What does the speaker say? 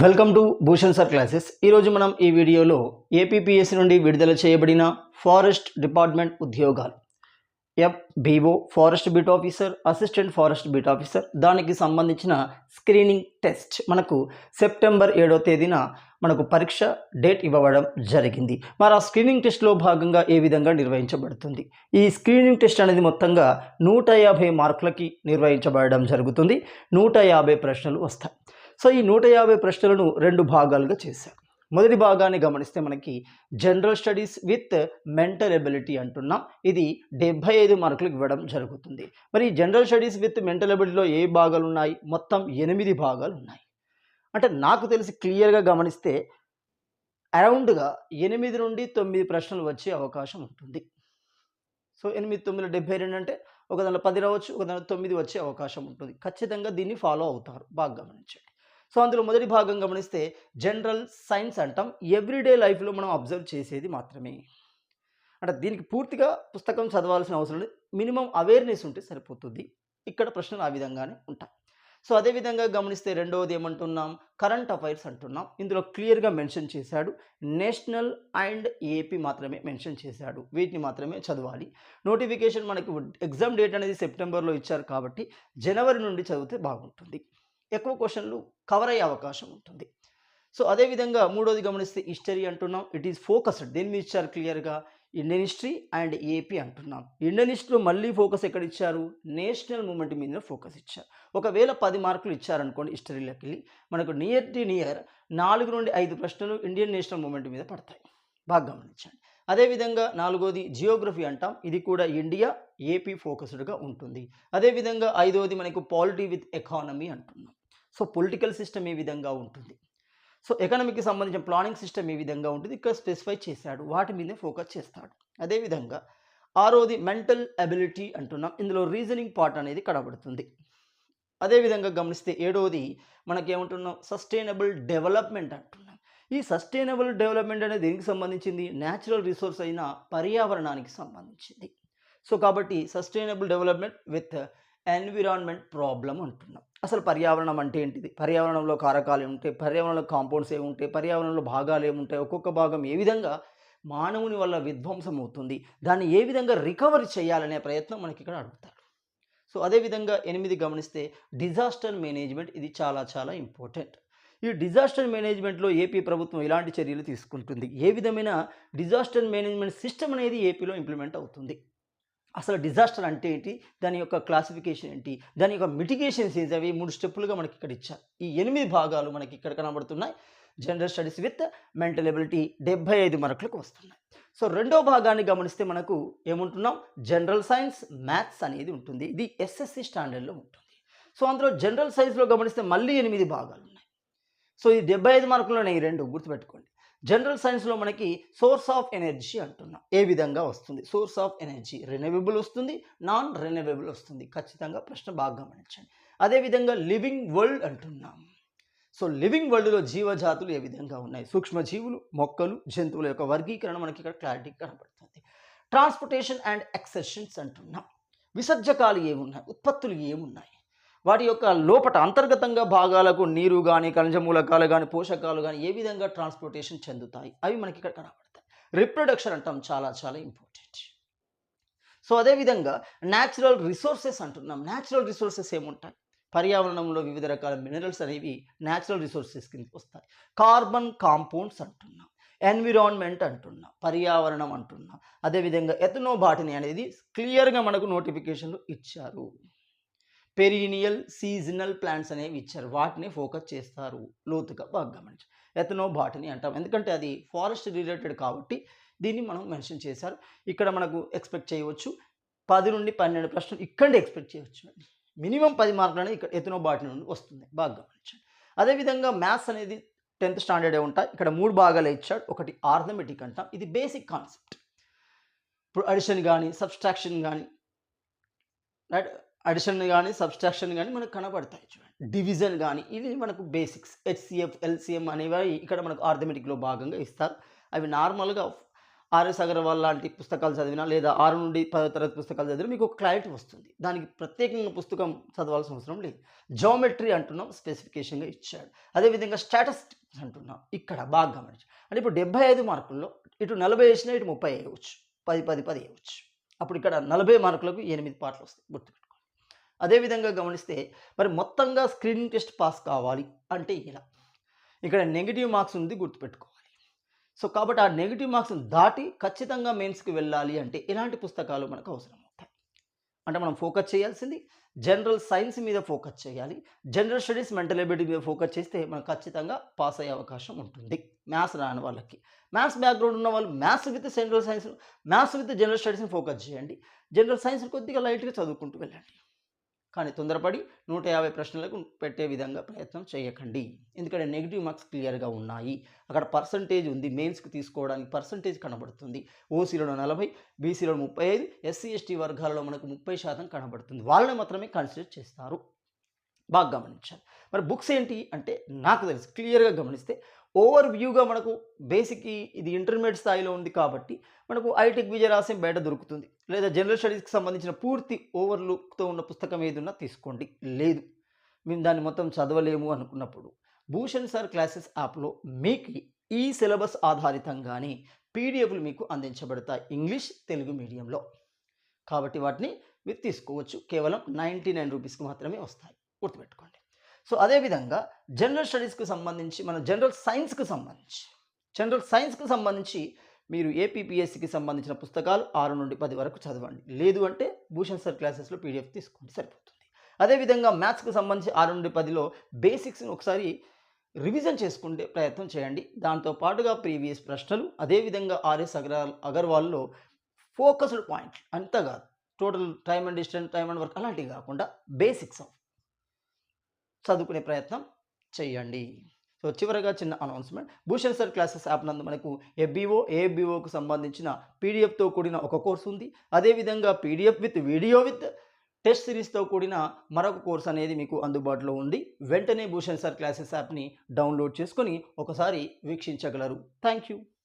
Welcome to Bhushan sir classes ఈరోజు మనం ఈ వీడియోలో ఏపీపీఎస్సీ నుండి విడుదల చేయబడిన ఫారెస్ట్ డిపార్ట్మెంట్ ఉద్యోగాలు. FBO forest beat officer assistant forest beat officer దానికి సంబంధించిన స్క్రీనింగ్ టెస్ట్ మనకు సెప్టెంబర్ ఏడో తేదీన మనకు పరీక్ష డేట్ ఇవ్వడం జరిగింది. మరి ఆ స్క్రీనింగ్ టెస్ట్లో భాగంగా ఏ విధంగా నిర్వహించబడుతుంది? ఈ స్క్రీనింగ్ టెస్ట్ అనేది మొత్తంగా నూట యాభై మార్కులకి నిర్వహించబడడం జరుగుతుంది. నూట యాభై ప్రశ్నలు వస్తాయి. సో ఈ నూట యాభై ప్రశ్నలను రెండు భాగాలుగా చేశారు మొదటి భాగాన్ని గమనిస్తే మనకి general studies with mental ability అంటున్నాం. ఇది డెబ్బై ఐదు మార్కులకు ఇవ్వడం జరుగుతుంది. మరి ఈ జనరల్ స్టడీస్ విత్ మెంటల్ ఎబిలిటీలో ఏ భాగాలు ఉన్నాయి మొత్తం ఎనిమిది భాగాలు ఉన్నాయి అంటే నాకు తెలిసి క్లియర్గా గమనిస్తే అరౌండ్గా ఎనిమిది నుండి తొమ్మిది ప్రశ్నలు వచ్చే అవకాశం ఉంటుంది. సో ఎనిమిది తొమ్మిది డెబ్బై రెండు అంటే ఒక దాంట్లో పది రావచ్చు ఒక దాంట్లో తొమ్మిది వచ్చే అవకాశం ఉంటుంది. ఖచ్చితంగా దీన్ని ఫాలో అవుతారు. బాగా గమనించండి. సో అందులో మొదటి భాగం గమనిస్తే జనరల్ సైన్స్ అంటాం. ఎవ్రీడే లైఫ్లో మనం అబ్జర్వ్ చేసేది మాత్రమే. అంటే దీనికి పూర్తిగా పుస్తకం చదవాల్సిన అవసరం లేదు. మినిమం అవేర్నెస్ ఉంటే సరిపోతుంది. ఇక్కడ ప్రశ్నలు ఆ విధంగానే ఉంటాయి. సో అదేవిధంగా గమనిస్తే రెండవది ఏమంటున్నాం? కరెంట్ అఫైర్స్ అంటున్నాం. ఇందులో క్లియర్గా మెన్షన్ చేశాడు. నేషనల్ అండ్ ఏపీ మాత్రమే మెన్షన్ చేశాడు. వీటిని మాత్రమే చదవాలి. నోటిఫికేషన్ మనకు ఎగ్జామ్ డేట్ అనేది సెప్టెంబర్లో ఇచ్చారు కాబట్టి జనవరి నుండి చదివితే బాగుంటుంది. ఎక్కువ క్వశ్చన్లు కవర్ అయ్యే అవకాశం ఉంటుంది. సో అదేవిధంగా మూడోది గమనిస్తే హిస్టరీ అంటున్నాం. ఇట్ ఈస్ ఫోకస్డ్ దేని మీద ఇచ్చారు క్లియర్గా? ఇండియన్ హిస్టరీ అండ్ ఏపీ అంటున్నాం. ఇండియన్ హిస్టరీలో మళ్ళీ ఫోకస్ ఎక్కడ ఇచ్చారు? నేషనల్ మూమెంట్ మీద ఫోకస్ ఇచ్చారు. ఒకవేళ పది మార్కులు ఇచ్చారనుకోండి హిస్టరీలోకి వెళ్ళి మనకు నియర్ టు నియర్ నాలుగు నుండి ఐదు ప్రశ్నలు ఇండియన్ నేషనల్ మూమెంట్ మీద పడతాయి. బాగా గమనించండి. అదేవిధంగా నాలుగోది జియోగ్రఫీ అంటాం. ఇది కూడా ఇండియా ఏపీ ఫోకస్డ్గా ఉంటుంది. అదేవిధంగా ఐదోది మనకు పాలిటీ విత్ ఎకానమీ అంటున్నాం. సో పొలిటికల్ సిస్టమ్ ఏ విధంగా ఉంటుంది? సో ఎకనామీకి సంబంధించిన ప్లానింగ్ సిస్టమ్ ఏ విధంగా ఉంటుంది? ఇక్కడ స్పెసిఫై చేశాడు. వాటి మీదే ఫోకస్ చేస్తాడు. అదేవిధంగా ఆరోది మెంటల్ అబిలిటీ అంటున్నాం. ఇందులో రీజనింగ్ పార్ట్ అనేది కనబడుతుంది. అదేవిధంగా గమనిస్తే ఏడవది మనకేమంటున్నాం? సస్టైనబుల్ డెవలప్మెంట్ అంటున్నాం. ఈ సస్టైనబుల్ డెవలప్మెంట్ అనేది దేనికి సంబంధించింది? న్యాచురల్ రిసోర్స్ అయిన పర్యావరణానికి సంబంధించింది. సో కాబట్టి sustainable development with environment problem అంటున్నాం. అసలు పర్యావరణం అంటే ఏంటిది? పర్యావరణంలో కారకాలు ఏముంటాయి పర్యావరణంలో కాంపౌండ్స్ ఏముంటాయి పర్యావరణంలో భాగాలు ఏముంటాయి ఒక్కొక్క భాగం ఏ విధంగా మానవుని వల్ల విధ్వంసం అవుతుంది దాన్ని ఏ విధంగా రికవరీ చేయాలనే ప్రయత్నం మనకి ఇక్కడ అడుగుతారు. సో అదేవిధంగా ఎనిమిది గమనిస్తే డిజాస్టర్ మేనేజ్మెంట్ ఇది చాలా చాలా ఇంపార్టెంట్ ఈ డిజాస్టర్ మేనేజ్మెంట్లో ఏపీ ప్రభుత్వం ఎలాంటి చర్యలు తీసుకుంటుంది? ఏ విధమైన డిజాస్టర్ మేనేజ్మెంట్ సిస్టమ్ అనేది ఏపీలో ఇంప్లిమెంట్ అవుతుంది? అసలు డిజాస్టర్ అంటే ఏంటి? దాని యొక్క క్లాసిఫికేషన్ ఏంటి? దాని యొక్క మిటిగేషన్స్ ఏంటి అవి మూడు స్టెప్పులుగా మనకి ఇక్కడ ఇచ్చారు. ఈ ఎనిమిది భాగాలు మనకి ఇక్కడ కనబడుతున్నాయి. General studies with mental ability డెబ్బై ఐదు మార్కులకు వస్తున్నాయి. సో రెండో భాగాన్ని గమనిస్తే మనకు ఏముంటున్నాం? జనరల్ సైన్స్ మ్యాథ్స్ అనేది ఉంటుంది. ఇది ఎస్ఎస్సి స్టాండర్డ్లో ఉంటుంది. సో అందులో జనరల్ సైన్స్లో గమనిస్తే మళ్ళీ ఎనిమిది భాగాలు ఉన్నాయి. సో ఈ డెబ్బై ఐదు మార్కులోనే ఈ రెండు గుర్తుపెట్టుకోండి. జనరల్ సైన్స్లో మనకి సోర్స్ ఆఫ్ ఎనర్జీ అంటున్నాం. ఏ విధంగా వస్తుంది? సోర్స్ ఆఫ్ ఎనర్జీ రెన్యూవబుల్ వస్తుంది? నాన్ రెన్యూవబుల్ వస్తుంది? ఖచ్చితంగా ప్రశ్న బాగా గమనించండి. అదేవిధంగా లివింగ్ వరల్డ్ అంటున్నాం. సో లివింగ్ వరల్డ్లో జీవజాతులు ఏ విధంగా ఉన్నాయి? సూక్ష్మజీవులు మొక్కలు జంతువుల యొక్క వర్గీకరణ మనకి ఇక్కడ క్లారిటీ కనబడుతుంది. ట్రాన్స్పోర్టేషన్ అండ్ ఎక్సెషన్స్ అంటున్నాం. విసర్జకాలు ఏమున్నాయి? ఉత్పత్తులు ఏమున్నాయి? వాటి యొక్క లోపట అంతర్గతంగా భాగాలకు నీరు కానీ ఖనిజ మూలకాలు కానీ పోషకాలు కానీ ఏ విధంగా ట్రాన్స్పోర్టేషన్ చెందుతాయి? అవి మనకి ఇక్కడ కనబడతాయి. రిప్రొడక్షన్ అంటాం చాలా చాలా ఇంపార్టెంట్ సో అదేవిధంగా న్యాచురల్ రిసోర్సెస్ అంటున్నాం. న్యాచురల్ రిసోర్సెస్ ఏముంటాయి? పర్యావరణంలో వివిధ రకాల మినరల్స్ అనేవి న్యాచురల్ రిసోర్సెస్ కిందకి వస్తాయి. కార్బన్ కాంపౌండ్స్ అంటున్నాం. ఎన్విరాన్మెంట్ అంటున్నాం. పర్యావరణం అంటున్నాం. అదేవిధంగా ఎథనోబాటిని అనేది క్లియర్గా మనకు నోటిఫికేషన్లు ఇచ్చారు. పెరీనియల్ సీజనల్ ప్లాంట్స్ అనేవి ఇచ్చారు. వాటిని ఫోకస్ చేస్తారు. లోతుగా బాగా గమనించి ఎథనో బాటనీ అంటాం. ఎందుకంటే అది ఫారెస్ట్ రిలేటెడ్ కాబట్టి దీన్ని మనం మెన్షన్ చేశారు. ఇక్కడ మనకు ఎక్స్పెక్ట్ చేయవచ్చు. పది నుండి పన్నెండు ప్రశ్నలు ఇక్కడ ఎక్స్పెక్ట్ చేయవచ్చు. మినిమం పది మార్కులు అనేది ఇక్కడ ఎథనో బాటనీ నుండి వస్తుంది. బాగా గమనించండి. అదేవిధంగా మ్యాథ్స్ అనేది టెన్త్ స్టాండర్డే ఉంటాయి. ఇక్కడ మూడు భాగాలు ఇచ్చాడు. ఒకటి ఆర్థమెటిక్ అంటాం. ఇది బేసిక్ కాన్సెప్ట్. ఇప్పుడు అడిషన్ కానీ సబ్స్ట్రాక్షన్ కానీ రైట్? అడిషన్ కానీ సబ్స్ట్రాక్షన్ కానీ మనకు కనబడతాయి చూడండి. డివిజన్ కానీ ఇవి మనకు బేసిక్స్. హెచ్సిఎఫ్ ఎల్సిఎం అనేవి ఇక్కడ మనకు ఆర్థమెటిక్లో భాగంగా ఇస్తారు. అవి నార్మల్గా ఆర్ఎస్ అగర్వాల్ లాంటి పుస్తకాలు చదివినా లేదా ఆరు నుండి పదో తరగతి పుస్తకాలు చదివినా మీకు ఒక క్లారిటీ వస్తుంది. దానికి ప్రత్యేకంగా పుస్తకం చదవాల్సిన అవసరం లేదు. జామెట్రీ అంటున్నాం స్పెసిఫికేషన్గా ఇచ్చాడు. అదేవిధంగా స్టాటిస్టిక్స్ అంటున్నాం ఇక్కడ బాగా గమనించి. అంటే ఇప్పుడు డెబ్బై ఐదు మార్కుల్లో ఇటు నలభై వేసినా ఇటు ముప్పై వేయవచ్చు. పది పది పది వేయవచ్చు. అప్పుడు ఇక్కడ నలభై మార్కులకు ఎనిమిది పాటలు వస్తాయి గుర్తుపెట్టుకోండి అదేవిధంగా గమనిస్తే మరి మొత్తంగా స్క్రీనింగ్ టెస్ట్ పాస్ కావాలి అంటే ఇలా. ఇక్కడ నెగిటివ్ మార్క్స్ ఉంది గుర్తుపెట్టుకోవాలి. సో కాబట్టి ఆ నెగిటివ్ మార్క్స్ని దాటి ఖచ్చితంగా మెయిన్స్కి వెళ్ళాలి అంటే ఇలాంటి పుస్తకాలు మనకు అవసరం అవుతాయి అంటే మనం ఫోకస్ చేయాల్సింది జనరల్ సైన్స్ మీద ఫోకస్ చేయాలి. జనరల్ స్టడీస్ మెంటల్ ఎబిలిటీ మీద ఫోకస్ చేస్తే మనం ఖచ్చితంగా పాస్ అయ్యే అవకాశం ఉంటుంది. మ్యాథ్స్ రాని వాళ్ళకి. మ్యాథ్స్ బ్యాక్గ్రౌండ్ ఉన్న వాళ్ళు maths with general science maths with general స్టడీస్ని focus చేయండి. జనరల్ సైన్స్ కొద్దిగా లైట్గా చదువుకుంటూ వెళ్ళండి. కానీ తొందరపడి నూట యాభై ప్రశ్నలకు పెట్టే విధంగా ప్రయత్నం చేయకండి. ఎందుకంటే నెగిటివ్ మార్క్స్ క్లియర్గా ఉన్నాయి. అక్కడ పర్సంటేజ్ ఉంది. మెయిన్స్కి తీసుకోవడానికి పర్సంటేజ్ కనబడుతుంది. ఓసీలో నలభై బీసీలో ముప్పై ఐదు ఎస్సీ ఎస్టీ వర్గాలలో మనకు ముప్పై శాతం కనబడుతుంది. వాళ్ళని మాత్రమే కన్సిడర్ చేస్తారు. బాగా గమనించాలి. మరి బుక్స్ ఏంటి అంటే నాకు తెలుసు క్లియర్గా గమనిస్తే ఓవర్ వ్యూగా మనకు బేసిక్ ఇది ఇంటర్మీడియట్ స్థాయిలో ఉంది కాబట్టి మనకు ఐటెక్ విజయరాశం బయట దొరుకుతుంది. లేదా జనరల్ స్టడీస్కి సంబంధించిన పూర్తి ఓవర్లుక్తో ఉన్న పుస్తకం ఏదున్నా తీసుకోండి. లేదు. మేము దాన్ని మొత్తం చదవలేము అనుకున్నప్పుడు భూషణ్ సార్ క్లాసెస్ యాప్లో మీకు ఈ సిలబస్ ఆధారితంగానే పీడిఎఫ్లు మీకు అందించబడతాయి ఇంగ్లీష్ తెలుగు మీడియంలో. కాబట్టి వాటిని మీరు తీసుకోవచ్చు. కేవలం నైంటీ నైన్ రూపీస్కి మాత్రమే వస్తాయి. గుర్తుపెట్టుకోండి. సో అదేవిధంగా జనరల్ స్టడీస్కి సంబంధించి మన జనరల్ సైన్స్కి సంబంధించి జనరల్ సైన్స్కి సంబంధించి మీరు ఏపీపీఎస్సికి సంబంధించిన పుస్తకాలు ఆరు నుండి పది వరకు చదవండి. లేదు అంటే భూషణ్ సార్ క్లాసెస్లో పీడిఎఫ్ తీసుకోండి సరిపోతుంది. అదేవిధంగా మ్యాథ్స్కి సంబంధించి ఆరు నుండి పదిలో బేసిక్స్ని ఒకసారి రివిజన్ చేసుకుంటే ప్రయత్నం చేయండి. దాంతో పాటుగా ప్రీవియస్ ప్రశ్నలు అదేవిధంగా ఆర్ఎస్ అగర్వాల్ అగర్వాల్లో ఫోకస్డ్ పాయింట్ అంతగా total time and distance time and work అలాంటివి కాకుండా బేసిక్స్ ఆఫ్ చదువుకునే ప్రయత్నం చేయండి సో చివరగా చిన్న announcement. Bhushan sir classes app నందు మనకు ఎఫ్బీఓ ఏబిఓకు సంబంధించిన పీడిఎఫ్తో కూడిన ఒక కోర్సు ఉంది. అదేవిధంగా PDF with video with test సిరీస్తో కూడిన మరొక కోర్స్ అనేది మీకు అందుబాటులో ఉంది వెంటనే భూషణ్ సార్ క్లాసెస్ యాప్ని డౌన్లోడ్ చేసుకొని ఒకసారి వీక్షించగలరు. Thank you